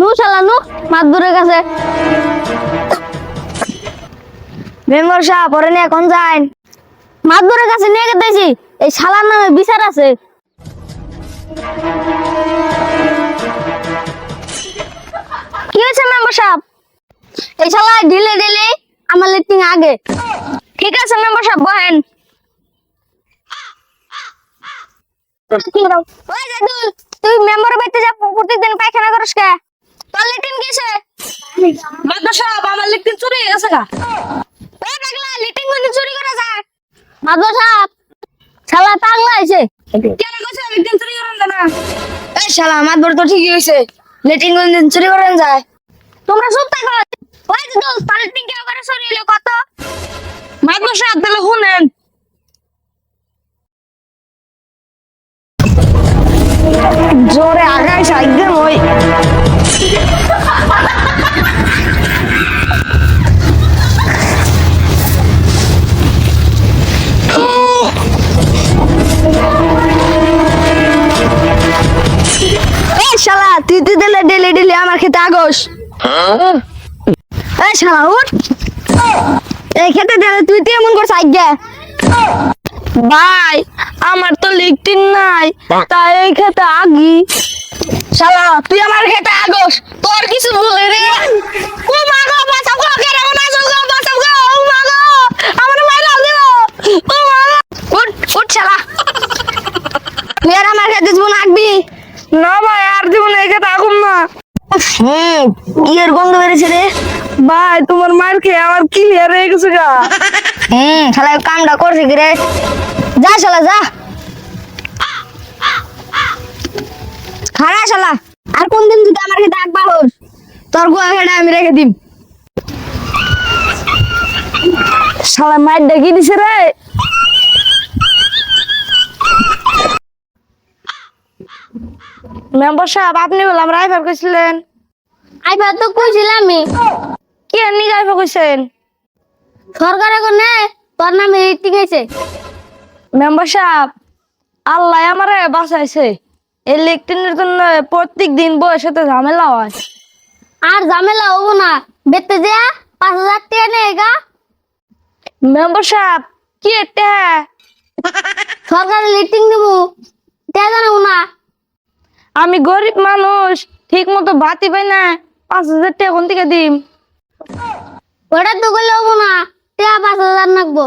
নু শালা নু মাদুরের কাছে মেম্বার সাহেব পরে নিয়ে এখন যান মাদুরের কাছে নিয়ে গেতেছি। এই শালার নামে বিচার আছে। কি হয়েছে মেম্বার সাহেব? এই শালা ঢিলে ঢিলে আমার লিটিং আগে। ঠিক আছে মেম্বার সাহেব বহেন। ওই জাদুল তুই মেম্বার বাড়িতে যা প্রত্যেকদিন পায়খানা করিস কে? তোর লিটিং কিসে সাহেব আমার লিখতেন চুরি হয়ে গেছে গা। ওই পাগলা, লিটিং কোন চুরি করে যা মাদুর সাহেব শালা পাগলা হয়েছে। কেন কইছে লিখতেন চুরি করেন না? এই শালা বড় তো ঠিকই হইছে। লেটিং কোনদিন চুরি করেন যায়। তোমরা চুপ থাকো। ওই জাদুল তোর লিটিং কে করে সরিয়ে কত? সাহেব তাহলে শুনেন। জোরে আগাইছে, একদম ওই এই শালা উঠ এই খেতে দে তুই তো এমন করছ আজ্ঞা ভাই আমার তো লিখতিন নাই তাই এই খেতে আগি। শালা তুই আমার খেতে আগস তোর কিছু বলে রে। ও মা গো বাঁচাও গো কেন না গো বাঁচাও গো ও মা গো আমার মাইরা দিল ও মা গো উঠ উঠ শালা তুই আর আমার খেতে জীবন আগবি না ভাই আর জীবন এই খেতে আগুম না এর গন্ধ বেরিয়েছে রে। ভাই তোমার মার খেয়ে আমার ক্লিয়ার হয়ে গেছে গা। হুম শালা কামটা করছে কি রে? যা শালা যা। খারা শালা। আর কোন দিন যদি আমার খেতে আগবা হোস তোর গোয়া খেটা আমি রেখে দিম। শালা মায়ের ডেকে দিছে রে। মেম্বার সাহেব আপনি বললাম রাইফার কইছিলেন। আইবা তো কইছিলাম আমি কি এমনি রাইফার কইছেন? সরকারে কোনে তোর নামে লিটিং আছে মেম্বার সাহেব আল্লাহ আমারে বাঁচাইছে। এই লেকটিনের জন্য প্রত্যেক দিন বয়সের সাথে ঝামেলা হয়। আর ঝামেলা হব না। বেতে যা পাঁচ হাজার টাকা নেই গা। মেম্বার সাহেব কি এটা সরকারে লিটিং দিব টাকা জানাব না। আমি গরিব মানুষ ঠিক মতো বাতি পাই না। পাঁচ হাজার টাকা কোন থেকে দিম। ওটা তো করলে হব না টাকা পাঁচ হাজার নাকবো।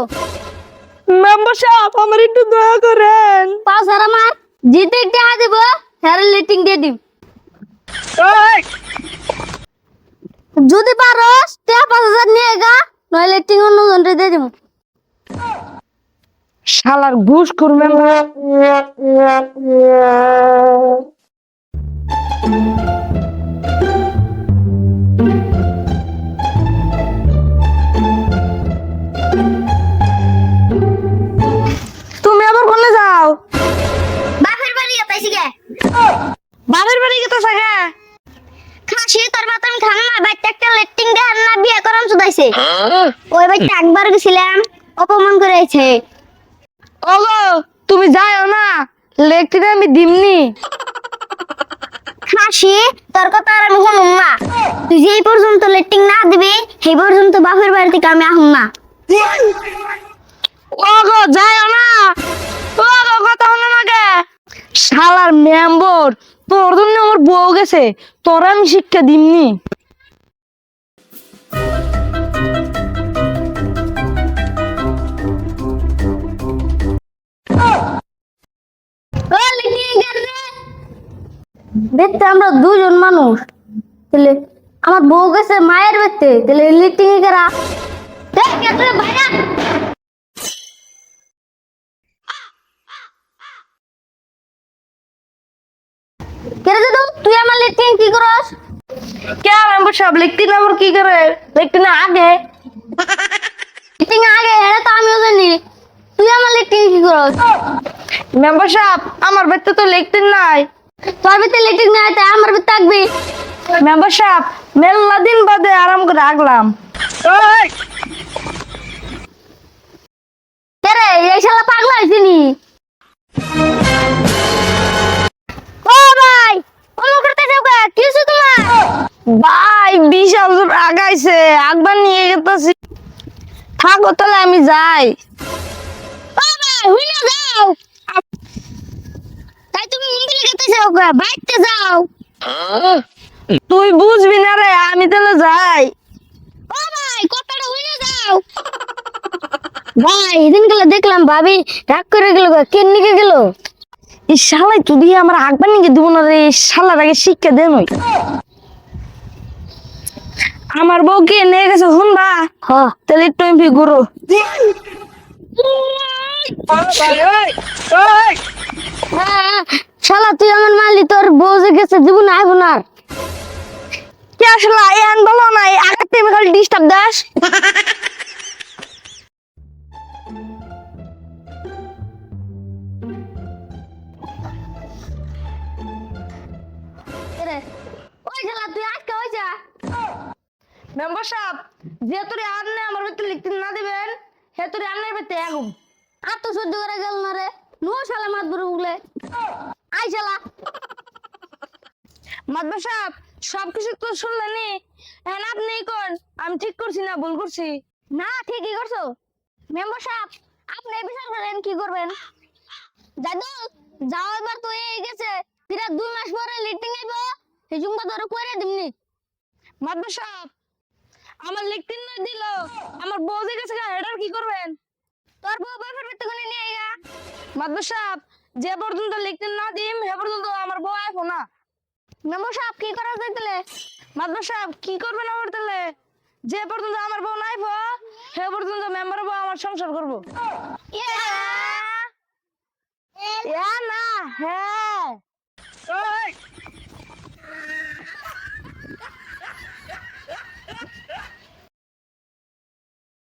মেম্বার সাহেব আমার একটু দয়া করেন। পাঁচ হাজার আমার। জিতে টাকা দিব হ্যাঁ লিটিং দিয়ে দিব যদি পারস টাকা পাঁচ হাজার নিয়ে গা নয় লিটিং অন্য জনটা দিয়ে দিব শালার ঘুষ কর মেম্বার দেখার না বিয়ে করাম চুদাইছে। ওই একবার গেছিলাম অপমান করেছে ওগো তুমি যাও না লেকটিনে আমি দিমনি। খাসি তোর কথা আর আমি শুনুম না। তুই যেই পর্যন্ত লেটিং না দিবি সেই পর্যন্ত বাপের বাড়ি থেকে আমি আহুম না। ওগো যাও না। ওগো কথা হলো না কে। শালার মেম্বর তোর জন্য আমার বউ গেছে তোর আমি শিক্ষা দিমনি। দেখতে আমরা দুজন মানুষ। তাহলে আমার বউ গেছে মায়ের বেতে তাহলে লিটিং করা দেখ কেটে ভাইরা কেটে দে তুই আমার লিটিং কি করস? কে মেম্বর সব লিখতে না কি করে? লিখতে না আগে। লিটিং আগে এটা তো আমিও জানি। তুই আমার লিটিং কি করস? মেম্বার সাহেব আমার বেতে তো লিখতে নাই। তোর ভিতরে লিটিং না তাই আমার বেতে থাকবি। মেম্বার সাহেব মেলা দিন বাদে আরাম করে আগলাম। রে এই শালা পাগলা হয়েছে নি? ও ভাই অমুক করতে যাও কি হয়েছে তোমার? ভাই বিশাল জোর আগাইছে একবার নিয়ে গেতেছি। থাকো তাহলে আমি যাই। ও ভাই হুইনা যাও। তাই বাইতে যাও। বুঝবি না রে আমি তাহলে যাই। ও ভাই কথাটা হুইনা যাও। ভাই এদিন গেলে দেখলাম ভাবি রাগ করে গেল কেন নিকে গেল? এই শালাই তুই দিয়ে আমার আকবার নিয়ে দিব না রে এই শালার আগে শিক্ষা দেন ওই। আমার বউকে নিয়ে গেছে শুনবা হ। তাহলে একটু এমপি গুরু হ্যাঁ, শালা তুই আমার মালি তোর বউ যে গেছে জীবন আইব না। কে আসলে? আয়ান বলো না আগের টাইমে খালি ডিস্টার্ব দাস। শালা মেম্বার সাহেব আমার ভিতরে লিখতে না দিবেন আর ভিতরে তো সহ্য করে গেল না রে। নো শালা মাত উগলে আই শালা মাদবা সাহেব, সবকিছু তো শুনলেনি এখন আপনি কোন? আমি ঠিক করছি না, ভুল করছি? না, ঠিকই করছ। মেম্বার সাহেব, আপনি বিচার করেন, কি করবেন? দাদু যাও এবার তো এই গেছে। ফিরা দুই মাস পরে লিটিং আইব এই জুম্বা ধরে কইরে দিমনি মাদবা সাহেব, আমার লিখতে না দিল, আমার বউ যে গেছে হেডার কি করবেন? তোর বউ বাড়িতে কোনে নিয়ে আইগা? মাদবা সাহেব যে পর্যন্ত লিখতে না দিম সে পর্যন্ত আমার বউ আইবো না। মেম্বার সাহেব কি করা যাইতেলে মাদ্রাস সাহেব কি করবেন আমার তাহলে? যে পর্যন্ত আমার বউ নাইব সে পর্যন্ত মেম্বার বউ আমার সংসার করব। ইয়া! না হ্যাঁ।